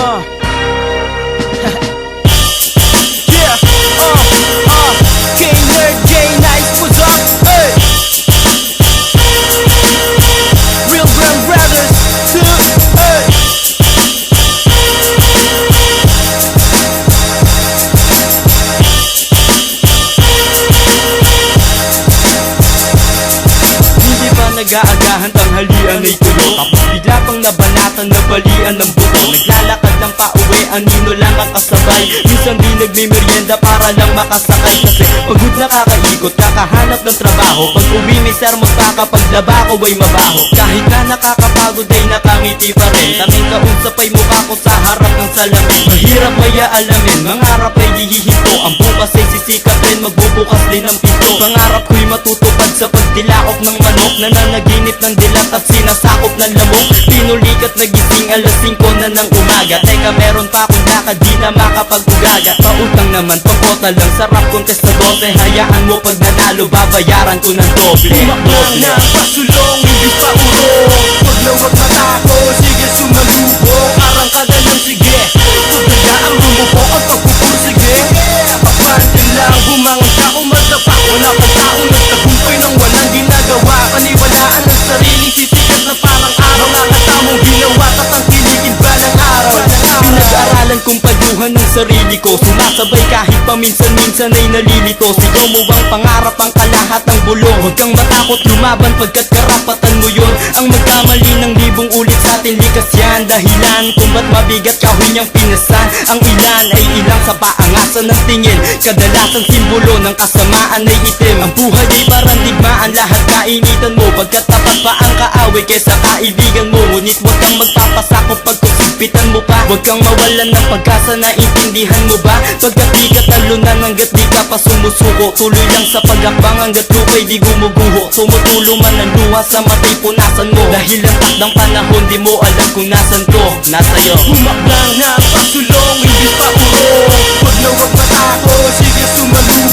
Uh. Pinag-aagahan tanghalian ay tulo. Tapos bigla pang nabanatan na balian ng buto. Naglalakad lang pa uwi, anino lang ang kasabay. Minsan di nagmimerienda para lang makasakay. Kasi pagod nakakaikot, kakahanap ng trabaho. Pag uwi may sermon pa. Kapag laba ko ay mabaho. Kahit na nakakapagod ay nakangiti pa rin. Taming kausap ay mukha ko sa harap ng salamin. Mahirap maya alamin, mangarap ay dihihinto Ang bukas ay sisikat rin, magbubukas din ang pinto. Pangarap ko'y matutupad sa pagdilaok ng manok. Nananaginip ng dilat at sinasakop ng lamok. Pinulikat nagising alas 5 na ng umaga. Teka meron pa akong lakad di na makapag-ugaga. Pautang naman pangkota lang sa rap contest na 12 Hayaan mo pag nanalo babayaran ko ng doble. Umaklang na pasulong, hindi pa urong Huwag na huwag matako, sige sumalubong Payuhan ng sarili ko. Sumasabay kahit paminsan-minsan ay nalilito. Sigaw mo ang pangarap ang kalahat ng bulong. Huwag kang matakot lumaban pagkat karapatan mo yun. Ang magkamali ng libong ulit sa atin likas yan. Dahilan kung ba't mabigat kawin niyang pinasan. Ang ilan ay ilang sa paangasan ng tingin. Kadalasang simbolo ng kasamaan ay itim. Ang buhay ay parang digmaan lahat kainitan mo. Pagkat tapat pa ang kaaway kesa kaibigan mo Ngunit huwag kang magpapasakop pag kusigpitan mo pa Huwag kang mawalan ng pag-asa. Na intindihan mo ba? Pagkat di ka talunan hanggat di ka pa sumusuko. Tuloy lang sa pagakbang hanggat lupa'y di gumuguho. Tumutulo man ang luha sa matay punasan mo. Dahil ang takdang panahon di mo alam kung nasan to. Nasa'yo. Humaklang na pasulong, hindi pa urong Huwag na huwag matako, sige sumalubong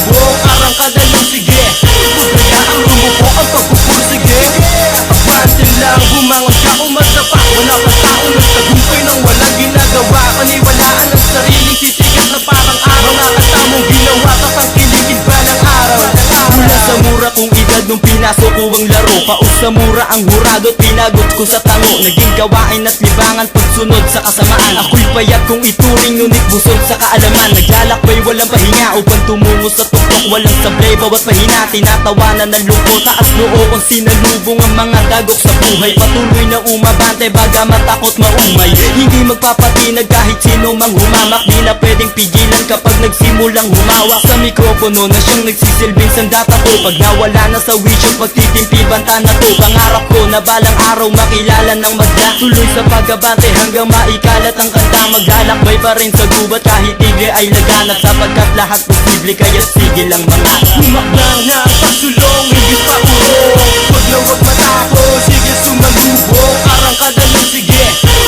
nung pinasok ko ang laro Paus sa mura ang hurado at pinagot ko sa tango. Naging gawain at libangan pagsunod sa kasamaan. Ako'y payat kong ituring ngunit busog sa kaalaman. Naglalakbay walang pahinga upang tumungo sa tuktok. Walang sablay bawat pahina Tinatawanan ng lungkot Taas noo kung sinalubong ang mga dagok sa buhay. Patuloy na umabante baga matakot maumay Hindi magpapatinag kahit sino mang humamak. Di na pwedeng pigilan kapag nagsimulang humawak. Sa mikropono na siyang nagsisilbing sandata ko Pag nawala na sa wisyo pagtitimpi banta na to Pangarap ko na balang araw makilala ng madla Tuloy sa pagabante hanggang maikalat ang kanta. Maglalakbay pa rin sa gubat kahit tigre ay laganap Sapagkat lahat posible kaya sige lang mga Humaklang na pasulong, hindi pa urong Huwag na huwag matako, sige sumalubong Arangkada lang sige.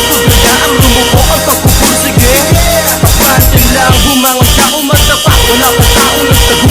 Pagkaya ang lumupo ang pagpupursige Pagbantin lang, bumangon ka umadapa Wala pa tao nagtagumpay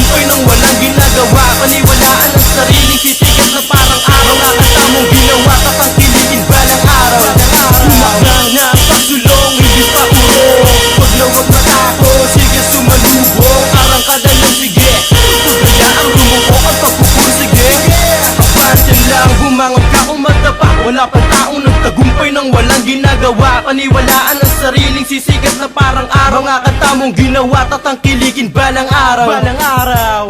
ginagawa? Paniwalaan ang sariling sisikat na parang araw. Nga katamong ginawa, tatangkilikin balang araw? Balang araw